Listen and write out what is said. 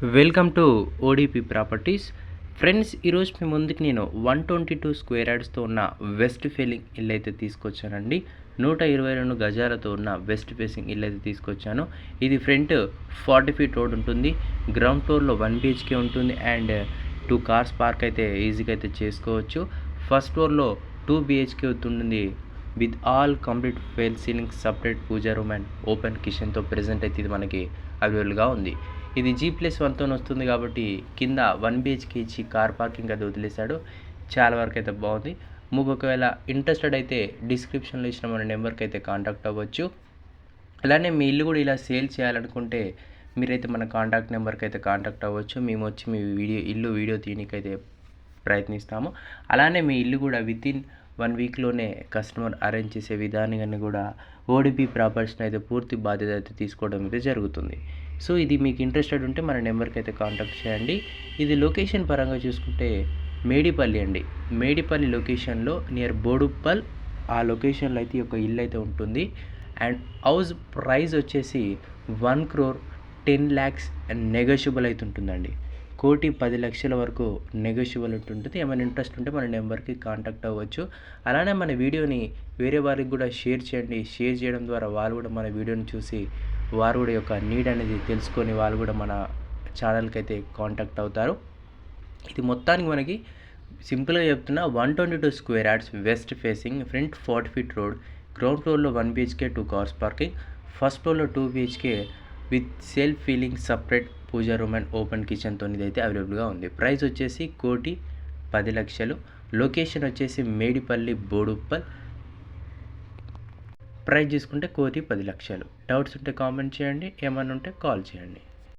Welcome to ODP properties. Friends ఈరోజు మీ ముందుకు నేను వన్ ట్వంటీ టూ స్క్వేర్ యార్డ్స్తో ఉన్న వెస్ట్ ఫేలింగ్ ఇల్లు అయితే తీసుకొచ్చానండి. నూట ఇరవై రెండు గజాలతో ఉన్న వెస్ట్ ఫేసింగ్ ఇల్లు అయితే తీసుకొచ్చాను. ఇది ఫ్రంట్ ఫార్టీ ఫీట్ రోడ్ ఉంటుంది. గ్రౌండ్ ఫ్లోర్లో వన్ బిహెచ్కే ఉంటుంది అండ్ టూ కార్స్ పార్క్ అయితే ఈజీగా అయితే చేసుకోవచ్చు. ఫస్ట్ ఫ్లోర్లో టూ బిహెచ్కే ఉంటుంది. With all complete fail ceiling separate pooja room and open కిచెన్తో present అయితే ఇది మనకి అవైలబుల్గా ఉంది. ఇది జీ ప్లస్ వన్తో వస్తుంది కాబట్టి కింద వన్ బిహెచ్కే ఇచ్చి కార్ పార్కింగ్ అది వదిలేశాడు. చాలా వరకు అయితే బాగుంది. మీకు ఒకవేళ ఇంట్రెస్టెడ్ అయితే డిస్క్రిప్షన్లో ఇచ్చిన మన నెంబర్కి అయితే కాంటాక్ట్ అవ్వచ్చు. అలానే మీ ఇల్లు కూడా ఇలా సేల్ చేయాలనుకుంటే మీరైతే మన కాంటాక్ట్ నెంబర్కి అయితే కాంటాక్ట్ అవ్వచ్చు. మేము వచ్చి మీ వీడియో ఇల్లు వీడియో తీయనికైతే ప్రయత్నిస్తాము. అలానే మీ ఇల్లు కూడా వితిన్ వన్ వీక్లోనే కస్టమర్ అరేంజ్ చేసే విధానాన్ని కూడా ఓడిపి ప్రాపర్స్ని అయితే పూర్తి బాధ్యత అయితే తీసుకోవడం అయితే జరుగుతుంది. సో ఇది మీకు ఇంట్రెస్టెడ్ ఉంటే మన నెంబర్కి అయితే కాంటాక్ట్ చేయండి. ఇది లొకేషన్ పరంగా చూసుకుంటే మేడిపల్లి అండి. మేడిపల్లి లొకేషన్లో నియర్ బోడుప్పల్ ఆ లొకేషన్లో అయితే ఒక ఇల్లు అయితే ఉంటుంది. అండ్ హౌస్ ప్రైస్ వచ్చేసి one crore ten lakhs negotiable అయితే ఉంటుందండి. కోటి పది లక్షల వరకు నెగోషియబుల్ ఉంటుంది ఏమైనా ఇంట్రెస్ట్ ఉంటే మన నెంబర్కి కాంటాక్ట్ అవ్వచ్చు. అలానే మన వీడియోని వేరే వారికి కూడా షేర్ చేయండి. షేర్ చేయడం ద్వారా వాళ్ళు కూడా మన వీడియోని చూసి వారు కూడా యొక్క నీడ్ అనేది తెలుసుకొని వాళ్ళు కూడా మన ఛానల్కి అయితే కాంటాక్ట్ అవుతారు. ఇది మొత్తానికి మనకి సింపుల్గా చెప్తున్నా one twenty two square yards west facing front forty feet road ground ఫ్లోర్లో one BHK two cars parking first ఫ్లోర్లో two BHK with self feeling separate pooja room and open కిచెన్తో ఇదైతే అవైలబుల్గా ఉంది. ప్రైస్ వచ్చేసి కోటి పది లక్షలు. లొకేషన్ వచ్చేసి మేడిపల్లి బోడుప్పల్. ప్రైస్ చూసుకుంటే కోటి పది లక్షలు. డౌట్స్ ఉంటే కామెంట్ చేయండి. ఏమైనా ఉంటే కాల్ చేయండి.